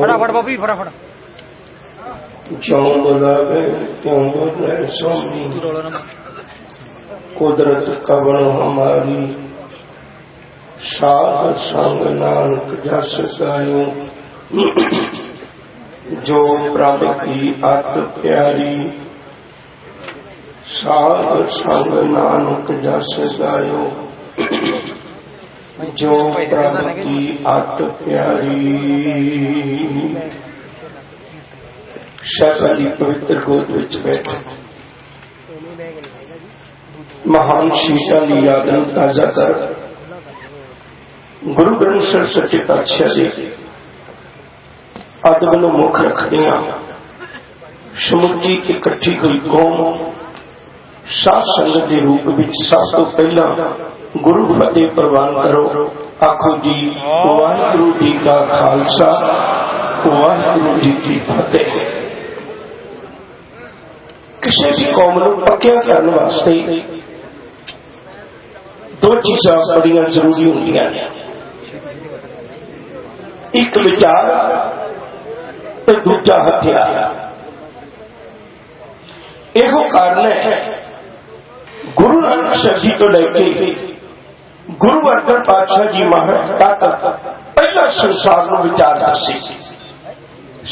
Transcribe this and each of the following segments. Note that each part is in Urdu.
فٹافٹ بابی فٹافٹ۔ قدرت قبر ہماری۔ ساتھ سنگ نانک جس گایوں جو پرب کی ات پیاری۔ ساتھ سنگ نانک جس گایوں جو پرم کی اٹ پیاری۔ شاہ علی پوتر گود وچ بیٹھے۔ مہان شیشا یاد یادن تازہ کر۔ گرو گرنتھ سر سچے پاتشاہ جی ادب نو مکھ رکھدیا سمجھی اکٹھی ہوئی قوم۔ سات سنگت کے روپ سب تو پہلے گرو فتح پروان کرو آخو جی واحگرو جی کا خالصہ واحگرو جی کی فتح کسی بھی قوم کو پکیا کرنے واسطے دو چیزاں بڑی ضروری ہوں ایک وچار دوجا ہتھیار یہ کارن ہے گرو نانک شخصی تو لے کے گرو ارجن پاشا جی مہاراج طاقت پہلا سنسار نو سڈا سی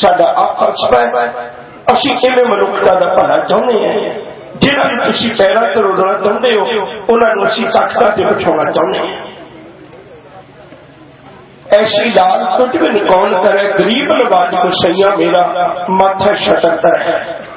ساڈا آقا کھے منکتا کا کیویں ملوکتا بھلا چاہنے ہیں جہاں بھی تھی پیراں تے روڑنا چاہندے ہو انہوں نے اسی طاقتاں تے بٹھاونا چاہنے ہیں ایسی لال کچھ بھی نکال کرے گریب لوگ کو سیاں میرا مت شتر ہے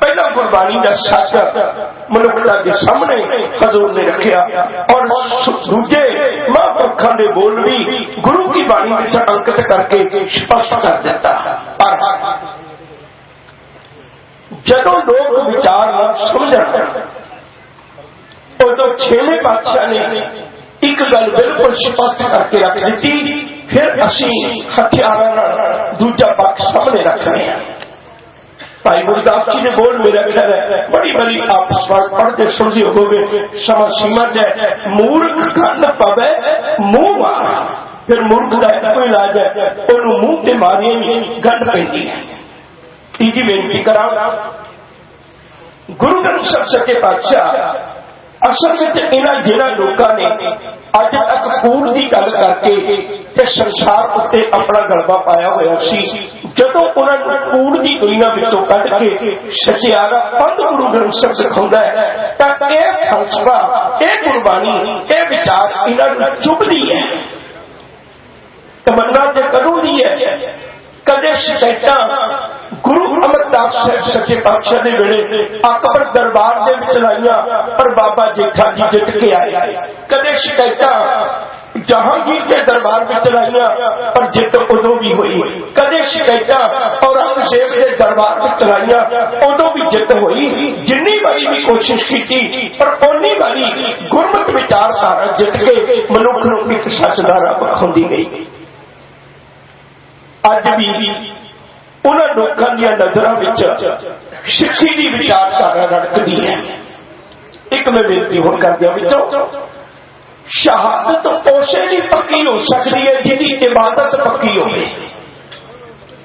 پہلا قربانی کا شاکر منکتا کے سامنے حضور نے رکھیا اور دوجے ماں نے بول بھی گرو کی بانی بچہ انکت کر کے سپشٹ کر دیتا پر جدو لوگ وچار سمجھ ادو چھویں پاتشاہ نے ایک گل بالکل سپشٹ کر کے رکھ دیتی، پھر اسی ہتھیار دوجا پک سامنے رکھ رہے ہیں۔ بھائی ملتاف جی نے بول میرے خیر ہے بڑی بڑی آپ سوال پڑھ کے سنتی ہو گئے سما سیما جائے مورخ کھان پوے منہ مارا، پھر مورکھ کا ایک علاج ہے وہ منہ سے ماری گنڈ پہ تیجی بےنتی کرا گرو گرنتھ سب سکے پادشاہ اصل میں جہاں لوگوں نے اج تک پور کی گل کر کے سنسار اپنا گلبا پایا ہوا سی۔ جب انہوں نے کوڑ کی دنیا کٹ کے سچیارا پند گرو گرنتھ صاحب سکھاؤں ہے تو یہ فلسفہ یہ قربانی یہ وچار انہوں نے چبھتی ہے تمنا تو کدو دی ہے کدے شکایت گرو امرداس صاحب سچے پاتشاہ نے ویلے اکبر دربار سے چلائیاں پر بابا جیٹا جی جت کے آئے کدے شکایت جہانگیر کے دربار میں چلائیاں، پر جت ادو بھی ہوئی۔ کدے شکایت اور ہم کے دربار میں چلائیاں ادو بھی جت ہوئی۔ جنی باری بھی کوشش کی تھی، پر اونی باری گرمت وچار سارا جت کے منوکھ نو ایک سچدارا دی گئی۔ اج بھی انہوں لوگوں دیا نظر شکشی کی وچار سارا رڑکتی ہے۔ ایک میں بےنتی ہوں کر دیا بچوں شہادت پوشے کی پکی ہو سکتی ہے جی عبادت پکی ہوگی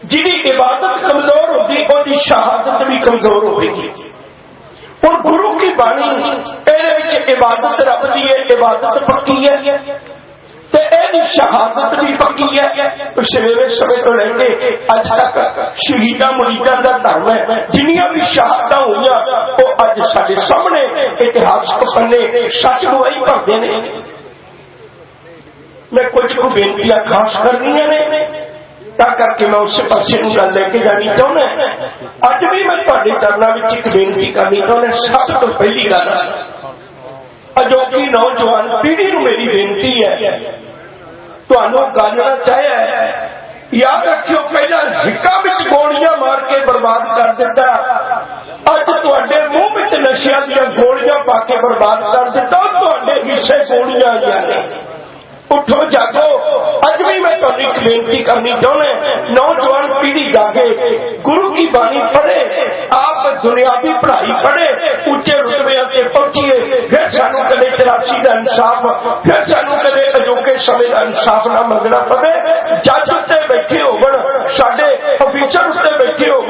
جی عبادت کمزور ہوگی اور شہادت بھی کمزور ہوگی اور گرو کی بانی یہ عبادت رکھتی ہے، عبادت پکی ہے۔ شہادت بھی پکی ہے۔ سویر سوے تو لے کے اج تک شہیدا مریدا کا دھرم ہے۔ جنیاں بھی شہادت ہوئی وہ اج سارے سامنے اتہاس پنے سچ نو کرتے بھرتے ہیں میں کچھ کو بیٹیاں خاص کرنی نے کر کے میں اس پرچے کو گل لے کے جانی چاہنا اج بھی میں تھوڑے چرنا ایک بےنتی کرنی چاہنا سب تو پہلی گل۔ اجوکی نوجوان پیڑھی نو میری بےنتی ہے۔ تمہوں گالنا چاہیے یاد رکھو پہلے ہکا گولیاں مار کے برباد کر دیتا۔ اج تے منہ نشیا دیا گولیاں پا کے برباد کر دیتا۔ تے حصے گولیاں آئی اٹھو، جاگو۔ اج بھی میں تو کلینٹی کرنی چاہنے نوجوان پیڑھی جاگے۔ گرو کی بانی پڑھے۔ آپ دنیاوی پڑھائی پڑھے۔ اچے رتبے سے پہنچیے۔ پھر سانو کدے تراسی کا انصاف، پھر سانو کدے اجوکے سمے کا انصاف نہ منگنا پڑے۔ جج اتنے بیٹھے ہو سڈے افیسر اتنے بیٹھے ہو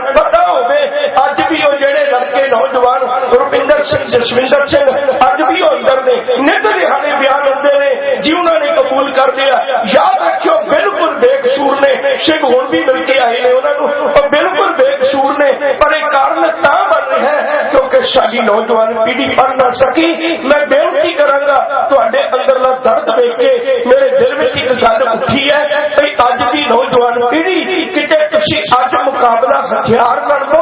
پتا ہوے اج بھی وہ جہے لڑکے نوجوان روپندر سنگھ جسوندر سنگھ، اج بھی وہ اندر نے نت دہانے بیان نے جی انہوں نے قبول کر دیا۔ یاد رکھو بالکل بے قصور نے شیخ ہوں بھی مل کے آئے ہیں انہوں نے بالکل بے قصور نے پر ایک کارن تا بن رہا ہے کیونکہ شاہی نوجوان پیڑھی پڑ نہ سکی۔ میں بےنتی کرا گا تے اندرلا درد دیکھ کے میرے دل میں ایک گل اٹھی ہے بھائی اج کی نوجوان پیڑھی کتنے تھی اج مقابلہ ہتھیار کر دو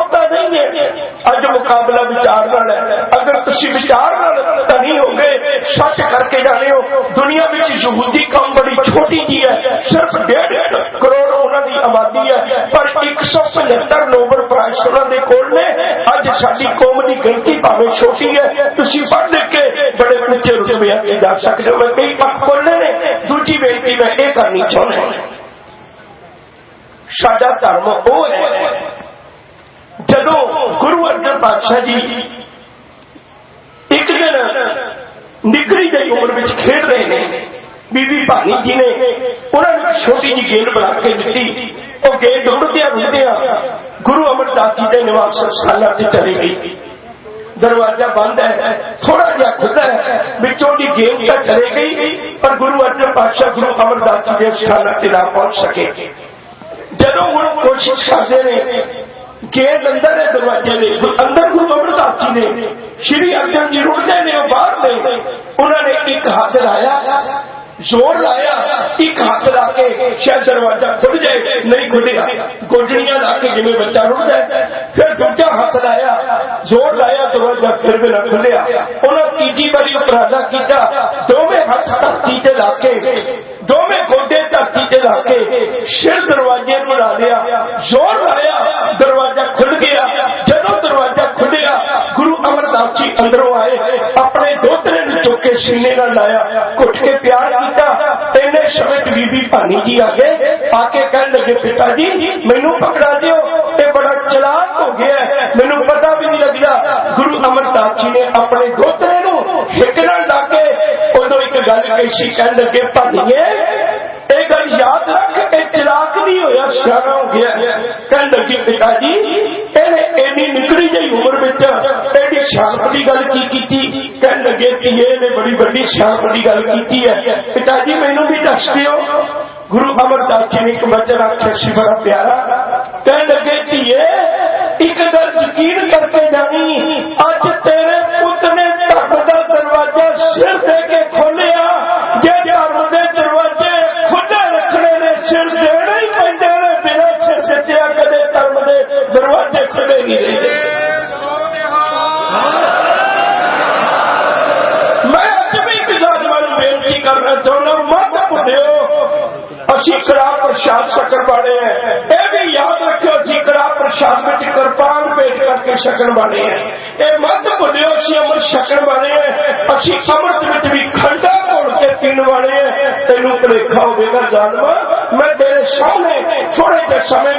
اج مقابلہ بچار نال ہے۔ اگر تھی بچار نال نہیں ہو گئے، سچ کر کے جانے ہو۔ دنیا وچ یہودی قوم بڑی چھوٹی جی ہے، صرف ڈیڑھ کروڑ انہوں دی آبادی ہے۔ پر 175 نوبل پرائز انہوں نے کول نے، اج ساری قوم کی گنتی پاوے چھوٹی ہے۔ تھی پڑھ لکھ کے بڑے اونچے رتبے اگے جا سکتے ہو۔ کئی پک کھولنے نے، دوجی بےنتی میں یہ کرنی چاہنا ساڈا دھرم وہ ہے ਜਦੋਂ ਗੁਰੂ ਅਰਜਨ ਪਾਤਸ਼ਾਹ ਜੀ ਇੱਕ ਦਿਨ ਨਿਕਰੀ ਦੀ ਉਮਰ ਵਿੱਚ ਖੇਡ ਰਹੇ ਨੇ ਬੀਬੀ ਭਾਨੀ ਜੀ ਨੇ ਉਹਨਾਂ ਨੂੰ ਛੋਟੀ ਜਿਹੀ ਗੇਂਦ ਬਣਾ ਕੇ ਦਿੱਤੀ ਉਹ ਗੇਂਦ ਰੁੜਦਿਆਂ ਰੁੜਦਿਆਂ ਗੁਰੂ ਅਮਰਦਾਸ ਜੀ ਦੇ ਨਿਵਾਸ ਸਥਾਨਾਂ ਤੇ ਚਲੀ ਗਈ ਦਰਵਾਜ਼ਾ ਬੰਦ ਹੈ ਥੋੜਾ ਜਿਹਾ ਖੁੱਲਾ ਹੈ ਵਿੱਚੋਂ ਦੀ ਗੇਂਦ ਤਾਂ ਚਲੇ ਗਈ ਪਰ ਗੁਰੂ ਅਰਜਨ ਪਾਤਸ਼ਾਹ ਗੁਰੂ ਅਮਰਦਾਸ ਜੀ ਦੇ ਸਥਾਨਾਂ ਤੇ ਨਾ ਪਹੁੰਚ ਸਕੇ ਜਦੋਂ ਹੁਣ ਕੋਸ਼ਿਸ਼ ਕਰਦੇ ਨੇ گیٹ اندر ہے دروازے نے اندر کو قبر ساتھی نے، شری ارجن جی رڑتے نے وہ باہر نے انہوں نے ایک ہاتھ لایا، زور لایا، ایک ہاتھ لا کے شاید دروازہ کھل جائے، نہیں کھلیا گوڈڑیاں لا کے جی بچہ رڑ جائے پھر دوجا ہاتھ لایا، زور لایا، دروازہ پھر بھی نہ کھلیا نے تیجی باری اپرادہ کیا دونوں ہاتھ دھرتی سے لا کے دونوں گوڈے دھرتی سے لا کے شر دروازے کو لا لیا، زور لایا سینے نہ لایا کٹ کے پیار کیتا تین شبٹ بی بی پانی جی آ گئے آ کے کہنے لگے، پتا جی مینو پکڑا دیو، تے بڑا چلاک ہو گیا مینو پتا بھی نہیں لگتا گرو امر داس جی نے اپنے دوترے نو ہک لا کے ادو ایک گل کیسی کہنے لگے، پانی یہ گل یاد رکھ یہ چلاک نہیں ہویا سیاح ہو گیا کہنے لگی پتا جی نکڑی جی عمر ایڈی شانت کی گل کی لگے کہ یہ نے بڑی بڑی شان بڑی گل کی ہے پتا جی مینو بھی دس دیو گرو امر دس جی نے ایک مجر آخر سی بڑا پیارا کہنے لگے کہ یہ ایک گل یقین کر کے جانی اج شکر والے ہیں۔ یہ بھی یاد رکھو جیکڑا پرشاد میں کرپان پیش کر کے شکر والے ہیں۔ یہ مت بولو اچھی امر شکر والے ہیں اچھی امرت میں بھی کھنڈا بول کے پین والے ہیں۔ تینوں بلیخا ہوگی گا جانور میں تیرے سامنے تھوڑے جہ سمے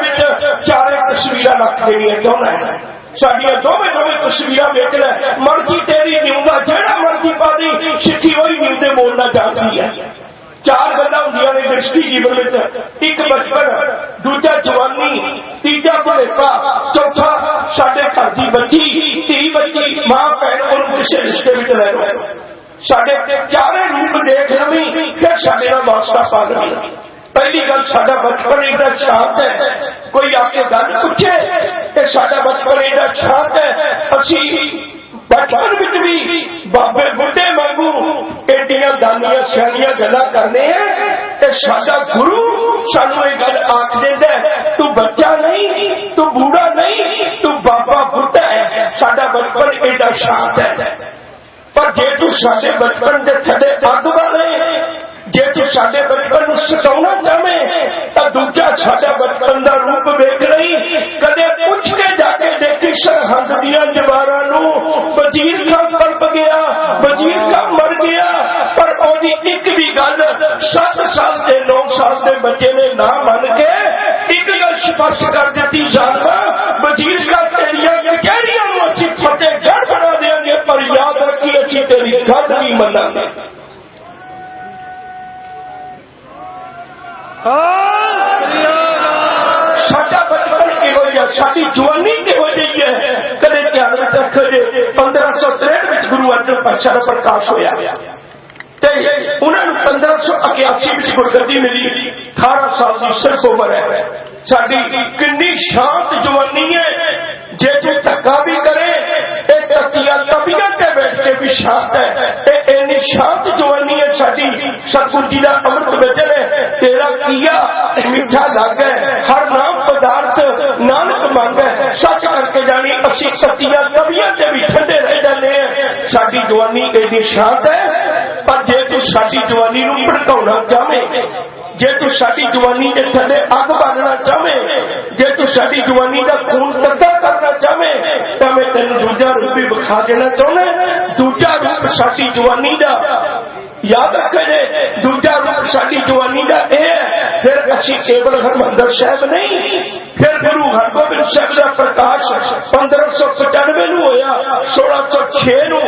چار تصویر رکھ دینی چاہنا ہے سڈیا دونوں دونوں تصویر ویچنا مرضی تیری نیوزا جہاں مرضی پا دی چیٹھی وہی نیو بولنا چاہتی ہے۔ دیا یونیورسٹی جیون میں ایک بچپن، دوجا جوانی، تیجا بڑھا چوتھا سارے گھر کی بچی تی بچی، ماں، بہن اور کسی رشتے میں لے لو سارے چارے روپ دیکھ لو پھر سارے کا واسطہ پا لینا پہلی گل سا بچپن ایڈا شانت ہے۔ کوئی آ کے گل پوچھے کہ سا بچپن ایڈا شانت ہے؟ اسی بچپن بھی بابے بڈے مانگو۔ ایڈیاں دانیا سیالیاں گلا کرنے ہیں۔ تے ساڈا گرو، سانو یہ گل آخ دینا تو بچہ نہیں، تو بوڑھا نہیں، تو بابا بڈا ہے۔ ساڈا بچپن ایڈا شانت ہے۔ پر جی تے بچپن کے تھڈے پگ والے جی تو سارے بچپن سٹاؤنا چاہے تو دوجا سا بچپن کا روپ ویک نہیں کدے پوچھ کے جا شرحندیاں دیواروں وزیر کا کڑپ گیا وزیر کا مر گیا پر ایک بھی گل سات سال کے نو سال کے بچے نے نہ من کے ایک گل کر دیتی جانا وزیر کا تیریا فتح گھر بنا دیں گے پر یاد رکھی اچھی تیری گھر نہیں منا سچا بچپن کی وجہ ساری جوانی کدے تک پندرہ سو تریٹ گرو ارجن پرکاش ہوا پندرہ سو اکیاسی گرگدی ملی۔ اٹھارہ سال کی صرف عمر ہے۔ ساری شانت جوانی ہے۔ جی جی بھی کرے یہ بیٹھ کے بھی شانت ہے۔ شانت جوانی ہے ساری جی کا امرت وجن ہے، تیرا کیا میٹھا لگ ہے۔ ہر نام پدارت نانک منگ ہے۔ بھی ٹھنڈے رہ جانے ہیں۔ ساری جوانی ایڈی شانت ہے، پر جوانی نو چاہے جوانی تھلے اگ بالنا چاہے جی تو جوانی کا خون کرنا چاہے تو میں تین دوجا روپ بھی بکھا دینا چاہنا دوجا روپ ساری جوانی یاد رکھے دوجا روپ ساری جوانی کا یہ پھر اچھی کیبل گھر مندر صاحب نہیں پھر گرو ہرگوبند صاحب کا پرکاش پندرہ سو پچانوے نو ہوا سولہ سو چھ نو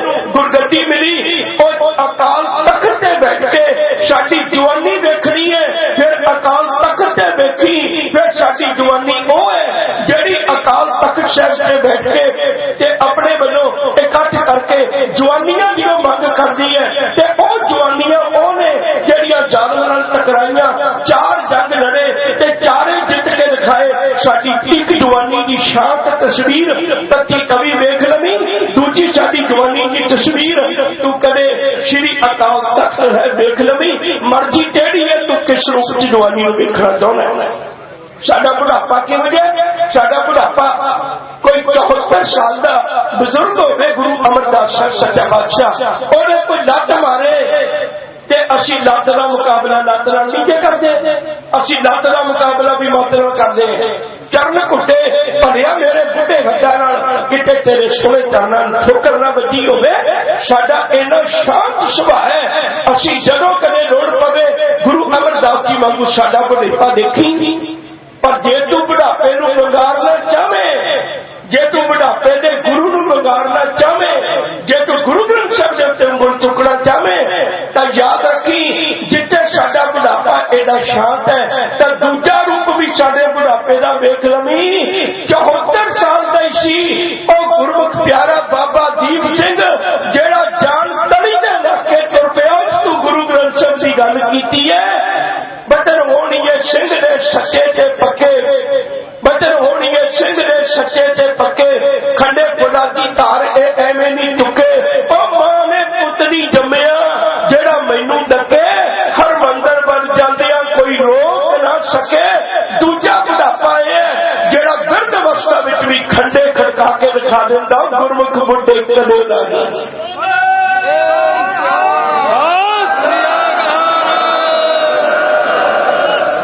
گرگی ملی۔ اور اکال تخت تے بیٹھ کے ساری جوانی دیکھنی ہے۔ پھر اکال تخت تے بیٹھی، پھر ساری جوانی وہ ہے۔ جہی اکال تخت صاحب تے بیٹھ کے اپنے وجوں اکٹھ کر کے جوانیاں بھی مانگ کر دی ہے۔ کی تصویر ویخ لوی مرضی ہے روپ جوانی چاہنا سڈا بڑھاپا سڈا بڑھاپا کوئی چوہتر سال کا بزرگ ہوئے، گرو امر سچا بادشاہ اور کوئی لت مارے اسی لت کا مقابلہ لت نہیں کرتے اسی لت کا مقابلہ بھی موت کرتے ہیں چرن کٹے بھلیا میرے بڑھے ہتھا کتے تیرے سونے چرنا ٹھوکر نہ بچی ہوا ایسا شانت سبھا ہے اچھی جدوں کدے لوڑ پہ گرو امر داس جی وانگو ساڈا بڑھا دیکھی پر جی تڑھاپے بڑھاپے نو بنگارنا چاہے جی تڑھاپے کے گرو نو بنگارنا چاہے جی تو گرو گرنتھ صاحب دے تے انگل چاہے تو یاد رکھی جتے ساڈا بڑھاپا ایڈا شانت ہے پیدا ویکھ لمی 74 سال دا سی، او گرمکھ پیارا بابا دیپ سنگھ، جیڑا جان تڑی دے رکھ کے تر پیا گرو گرنتھ صاحب دی گل کی ہے۔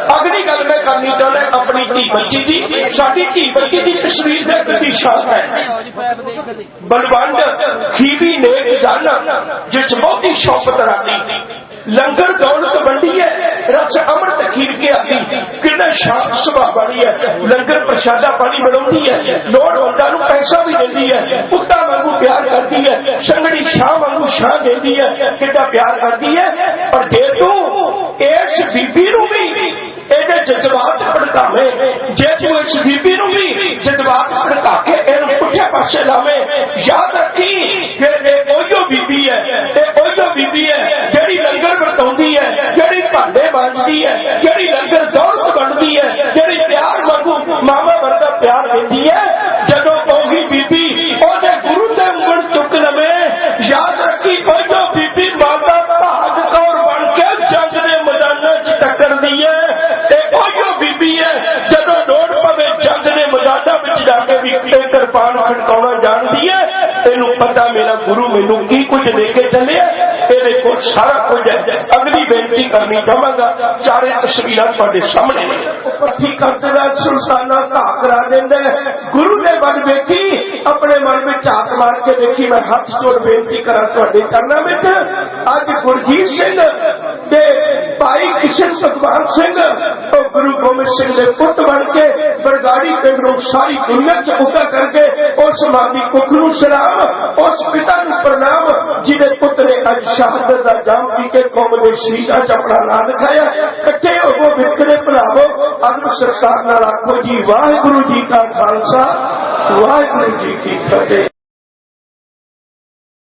اگلی گل میں کرنی چاہتا اپنی دھی بچی کی بچی کی شاخ جس بہت ہی شوقت رکھنی لنگر دولت بنڈی ہے رچ امرت کھیر کے آتی۔ کن شام سبھا پانی ہے، لنگر پرشادہ پانی بنا ہے۔ لوڑ ہوتا نو پیسہ بھی دینی ہے۔ کتا واگ پیار کرتی ہے سنگڑی شاہ واگ شاہ دینی ہے۔ کتا پیار کرتی ہے، پر دے تو اس بیبی نو بھی یہ جذبات پڑکاوے جی توں اس بیبی نو بھی جذبات پڑکا کے یہ پٹھے پاسے لاوے۔ یاد گرو میرے کی کچھ دے کے چلے سارا کچھ ہے۔ اگلی بےنتی کرنی چاہوں گا۔ چار تصویر تھوڑے سامنے کرتے دینا گرو نے من ویکھی اپنے من میں چاک مار کے دیکھی میں ہاتھ جوڑ بےنتی کرا کرنا اج گرجیت سنگھ بھائی شخص اقبال سنگھ اور گرو گوبند سنگھ کے پت بن کے برگاڑی کے پینڈوں ساری دنیا چ کر کے اس مادی کخ نو سلام، اس پتا نو پرنام جنہیں پت نے اج شہادت کا جام پی کے قوم کے شیشا چ اپنا نام دکھایا۔ کٹھے ہوو بکرے بلاو اگر سرکار نہ آخو جی واحگرو جی کا خالصہ، واحگرو جی کی فتح